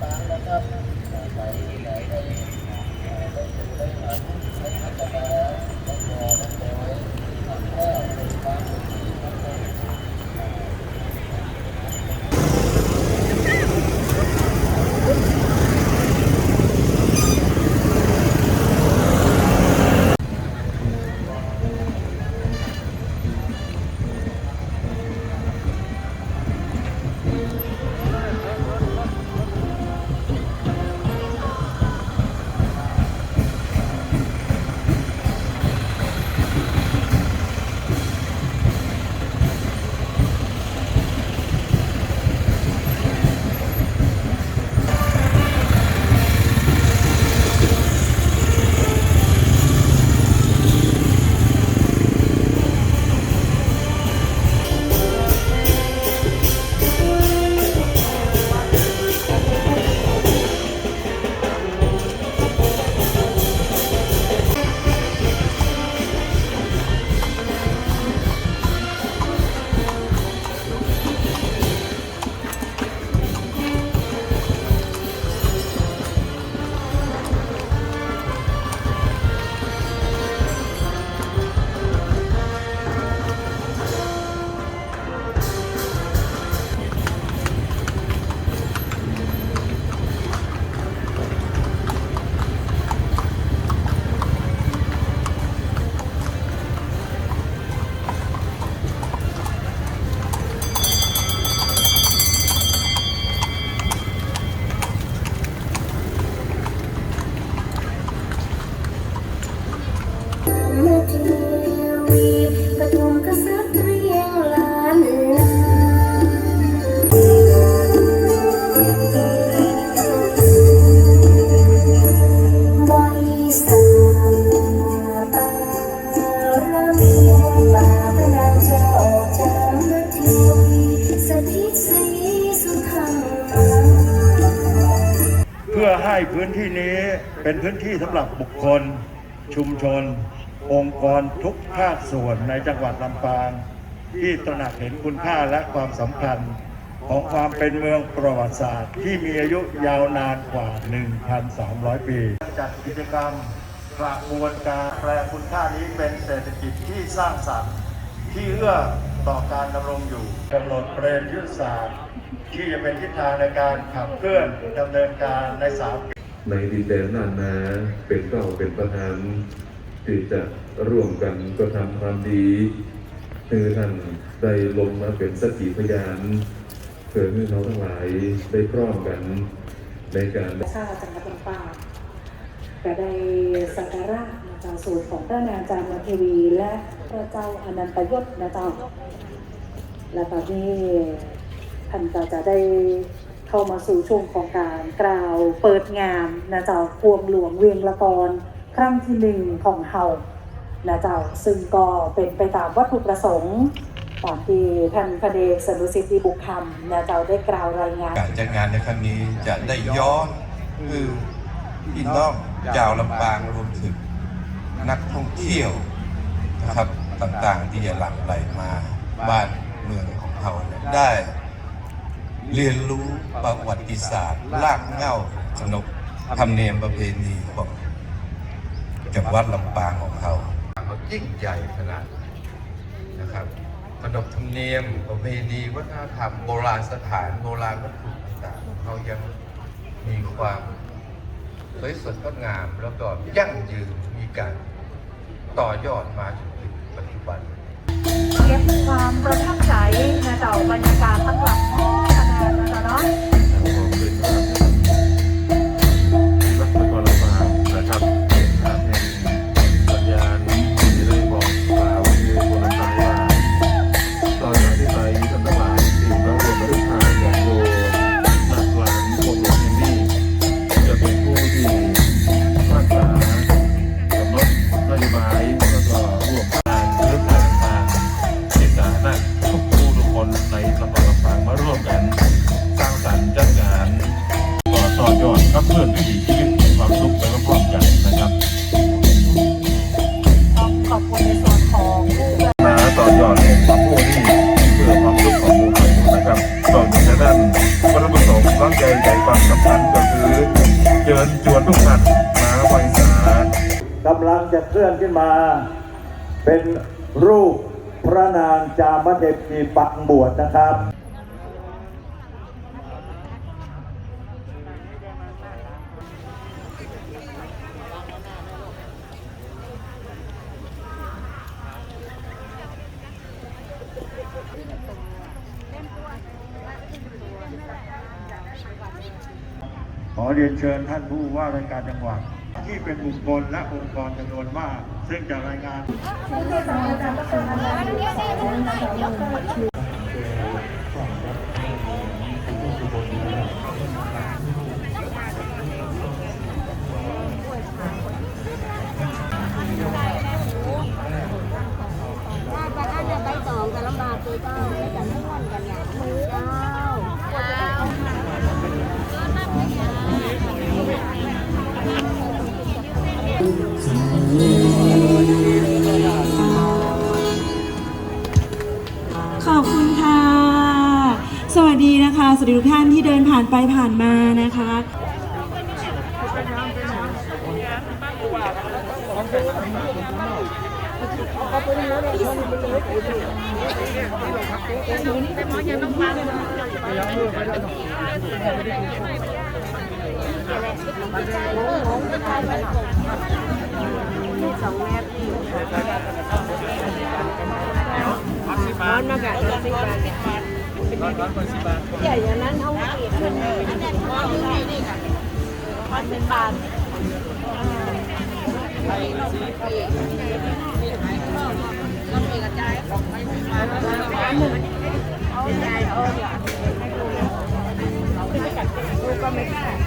sekarang mereka uh, baik อให้พื้นที่นี้เป็นพื้นที่สำหรับบุคคล ชุมชน องค์กรทุกภาคส่วนในจังหวัดลำปาง ที่ตระหนักเห็นคุณค่าและความสำคัญของความเป็นเมืองประวัติศาสตร์ ที่มีอายุยาวนานกว่า 1,300 ปี จัดกิจกรรมกระบวนการแปลคุณค่านี้เป็นเศรษฐกิจที่สร้างสรรค์ที่เอื้อ ต่อการดำรงอยู่กำหนดเทรนด์ยุทธศาสตร์ที่จะเป็นทิศทางในการขับเคลื่อนดำเนินการในสามในดินแดนน่านนาเป็นเก้าเป็นประธานที่จะร่วมกันก็ทำความดีคือท่านได้ลงมาเป็นสักขีพยานเพื่อให้เราทั้งหลายได้พร้อมกันในการชาติจังหวัดลำปางก็ได้สักการะนะเจ้าสูตรของพระนางจามเทวีและพระเจ้าอนันตยศนะเจ้า และตอนนี้ท่านก็จะได้เข้ามาสู่ช่วงของการกล่าวเปิดงานนะเจ้าพวงหลวงเวียงละกรครั้งที่หนึ่งของเฮานะเจ้าซึ่งก็เป็นไปตามวัตถุประสงค์ตามที่ท่านพระเดชสนุสิทธิบุคคำนะเจ้าได้กล่าวรายงาน การจัดงานในครั้งนี้จะได้ย้อนคือพี่น้องชาวลำปางรวมถึงนักท่องเที่ยวนะครับต่างๆที่จะหลั่งไหลมาบ้าน เมืองของเราได้ เรียนรู้ประวัติศาสตร์รากเหง้าขนบธรรมเนียมประเพณีของจังหวัดลำปางของเราเขายิ่งใหญ่ขนาดนะครับขนบธรรมเนียมประเพณีวัฒนธรรมโบราณสถานโบราณวัตถุต่างๆเขายังมีความสวยสดงดงามแล้วก็ยั่งยืนมีการต่อยอดมาจนถึงปัจจุบันเก็บความประทับ จวนลูกหัดหมาไวสากำลังจะเคลื่อนขึ้นมา เป็นรูปพระนางจามเทพีปักบวชนะครับ เรียนเชิญท่านผู้ว่าราชการจังหวัด ที่เป็นบุคคลและองค์กรจำนวนมาก ซึ่งจะรายงาน ขอบคุณค่ะ สวัสดีนะคะ สวัสดีทุกท่านที่เดินผ่านไปผ่านมานะคะ อนมากะร้อนร้อนสิบาทร้อนร้อนสิบาทใหญ่อย่างนั้นเขาเกลี่ยมันเลยร้อนนี่นี่ค่ะร้อนเป็นบาทไปสิไปไปไหนก็ก็มีกระจายของไม่ถึงมาแล้วเอาใหญ่เอาใหญ่ดูก็ไม่ได้